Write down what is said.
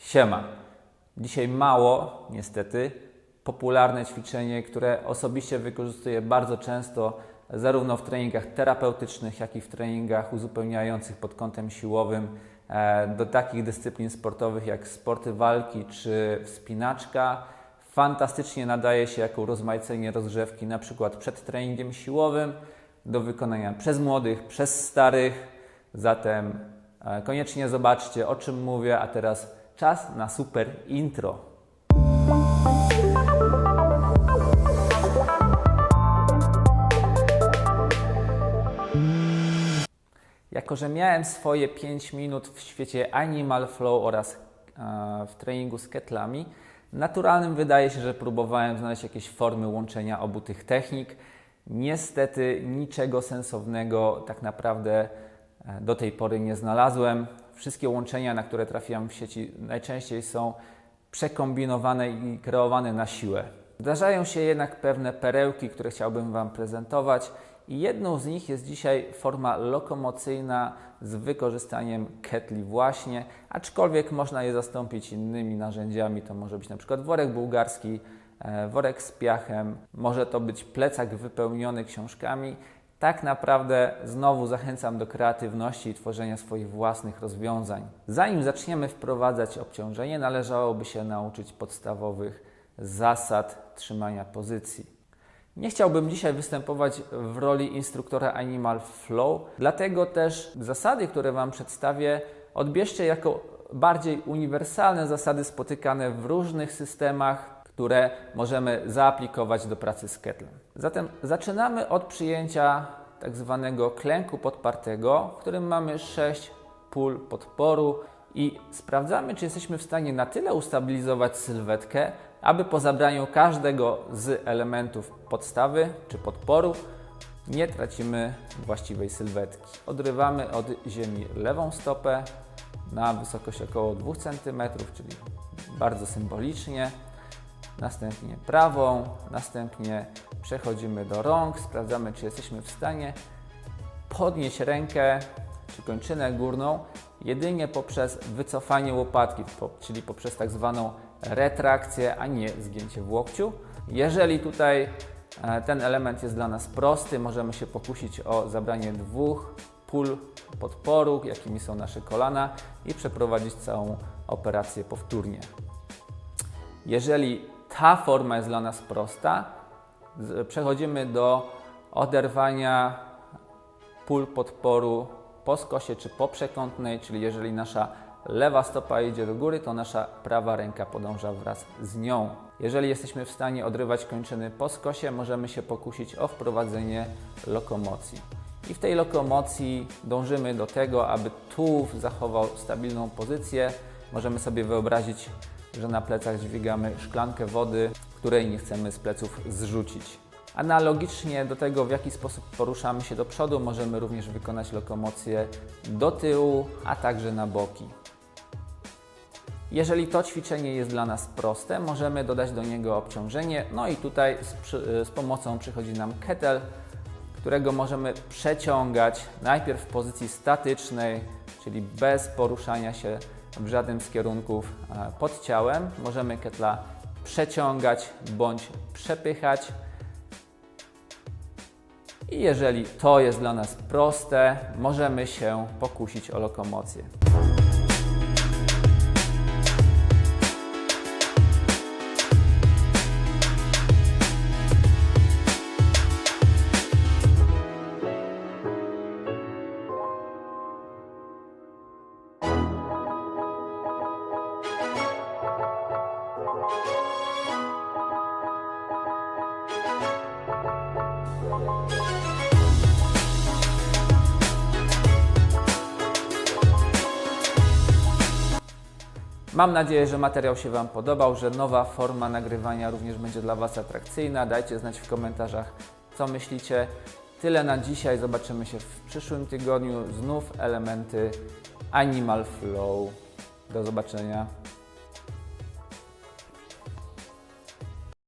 Siema. Dzisiaj mało, niestety, popularne ćwiczenie, które osobiście wykorzystuję bardzo często, zarówno w treningach terapeutycznych, jak i w treningach uzupełniających pod kątem siłowym, e, do takich dyscyplin sportowych jak sporty walki czy wspinaczka. Fantastycznie nadaje się jako urozmaicenie rozgrzewki, na przykład przed treningiem siłowym, do wykonania przez młodych, przez starych. Zatem e, koniecznie zobaczcie, o czym mówię, a teraz czas na super intro. Jako, że miałem swoje 5 minut w świecie Animal Flow oraz e, w treningu z ketlami, naturalnym wydaje się, że próbowałem znaleźć jakieś formy łączenia obu tych technik. Niestety niczego sensownego tak naprawdę do tej pory nie znalazłem. Wszystkie łączenia, na które trafiam w sieci, najczęściej są przekombinowane i kreowane na siłę. Zdarzają się jednak pewne perełki, które chciałbym Wam prezentować. I jedną z nich jest dzisiaj forma lokomocyjna z wykorzystaniem ketli właśnie, aczkolwiek można je zastąpić innymi narzędziami. To może być na przykład worek bułgarski, e, worek z piachem, może to być plecak wypełniony książkami. Tak naprawdę znowu zachęcam do kreatywności i tworzenia swoich własnych rozwiązań. Zanim zaczniemy wprowadzać obciążenie, należałoby się nauczyć podstawowych zasad trzymania pozycji. Nie chciałbym dzisiaj występować w roli instruktora Animal Flow, dlatego też zasady, które Wam przedstawię, odbierzcie jako bardziej uniwersalne zasady spotykane w różnych systemach, które możemy zaaplikować do pracy z kettlem. Zatem zaczynamy od przyjęcia tak zwanego klęku podpartego, w którym mamy 6 pól podporu i sprawdzamy, czy jesteśmy w stanie na tyle ustabilizować sylwetkę, aby po zabraniu każdego z elementów podstawy czy podporu nie tracimy właściwej sylwetki. Odrywamy od ziemi lewą stopę na wysokość około 2 cm, czyli bardzo symbolicznie. Następnie prawą, następnie przechodzimy do rąk, sprawdzamy, czy jesteśmy w stanie podnieść rękę czy kończynę górną jedynie poprzez wycofanie łopatki, czyli poprzez tak zwaną retrakcję, a nie zgięcie w łokciu. Jeżeli tutaj e, ten element jest dla nas prosty, możemy się pokusić o zabranie dwóch pól podporu, jakimi są nasze kolana i przeprowadzić całą operację powtórnie. Jeżeli ta forma jest dla nas prosta, przechodzimy do oderwania pól podporu po skosie czy po przekątnej, czyli jeżeli nasza lewa stopa idzie do góry, to nasza prawa ręka podąża wraz z nią. Jeżeli jesteśmy w stanie odrywać kończyny po skosie, możemy się pokusić o wprowadzenie lokomocji. I w tej lokomocji dążymy do tego, aby tułów zachował stabilną pozycję. Możemy sobie wyobrazić, że na plecach dźwigamy szklankę wody, której nie chcemy z pleców zrzucić. Analogicznie do tego, w jaki sposób poruszamy się do przodu, możemy również wykonać lokomocję do tyłu, a także na boki. Jeżeli to ćwiczenie jest dla nas proste, możemy dodać do niego obciążenie. No i tutaj z, przy, z pomocą przychodzi nam kettle, którego możemy przeciągać najpierw w pozycji statycznej, czyli bez poruszania się w żadnym z kierunków e, pod ciałem. Możemy ketla przeciągać bądź przepychać. I jeżeli to jest dla nas proste, możemy się pokusić o lokomocję. Mam nadzieję, że materiał się Wam podobał, że nowa forma nagrywania również będzie dla Was atrakcyjna. Dajcie znać w komentarzach, co myślicie. Tyle na dzisiaj. Zobaczymy się w przyszłym tygodniu. Znów elementy Animal Flow. Do zobaczenia.